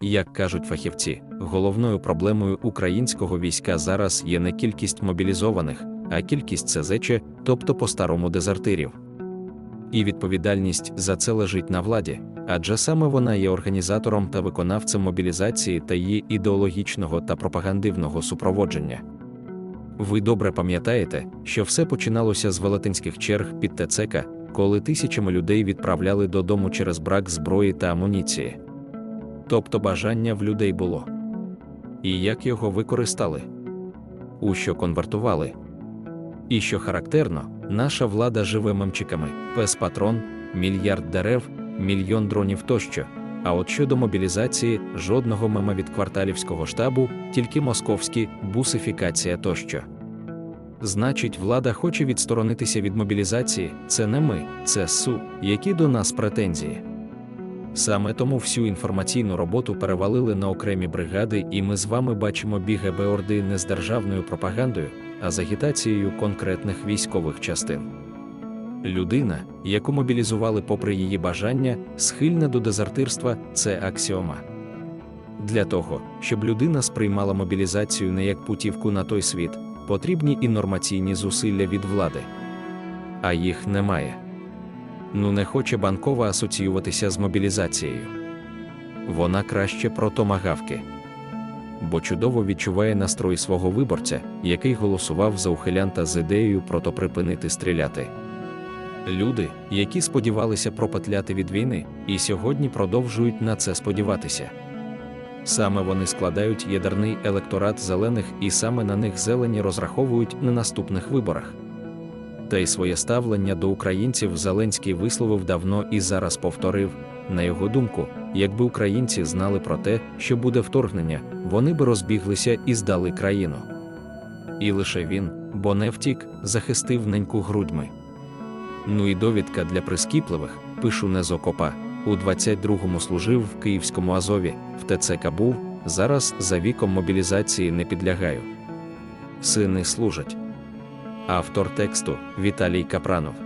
Як кажуть фахівці, головною проблемою українського війська зараз є не кількість мобілізованих, а кількість СЗЧ, тобто по-старому дезертирів. І відповідальність за це лежить на владі, адже саме вона є організатором та виконавцем мобілізації та її ідеологічного та пропагандивного супроводження. Ви добре пам'ятаєте, що все починалося з велетенських черг під ТЦК, коли тисячами людей відправляли додому через брак зброї та амуніції. Тобто бажання в людей було. І як його використали? У що конвертували? І що характерно, наша влада живе мемчиками, пес патрон, мільярд дерев, мільйон дронів тощо. А от щодо мобілізації, жодного мема від кварталівського штабу, тільки московські бусифікація тощо. Значить, влада хоче відсторонитися від мобілізації, це не ми, це СУ, які до нас претензії. Саме тому всю інформаційну роботу перевалили на окремі бригади, і ми з вами бачимо біги Орди не з державною пропагандою, а з агітацією конкретних військових частин. Людина, яку мобілізували попри її бажання, схильна до дезертирства це аксіома. Для того, щоб людина сприймала мобілізацію не як путівку на той світ, потрібні і нормаційні зусилля від влади. А їх немає. Ну не хоче банкова асоціюватися з мобілізацією. Вона краще про томагавки. Бо чудово відчуває настрой свого виборця, який голосував за ухилянта з ідеєю прото припинити стріляти. Люди, які сподівалися пропетляти від війни, і сьогодні продовжують на це сподіватися. Саме вони складають ядерний електорат зелених, і саме на них зелені розраховують на наступних виборах. Та й своє ставлення до українців Зеленський висловив давно і зараз повторив. На його думку, якби українці знали про те, що буде вторгнення, вони би розбіглися і здали країну. І лише він, бо не втік, захистив неньку грудьми. Ну і довідка для прискіпливих, пишу не з окопа. У 22-му служив в Київському Азові, в ТЦК був, зараз за віком мобілізації не підлягаю. Сини служать. Автор тексту Віталій Капранов.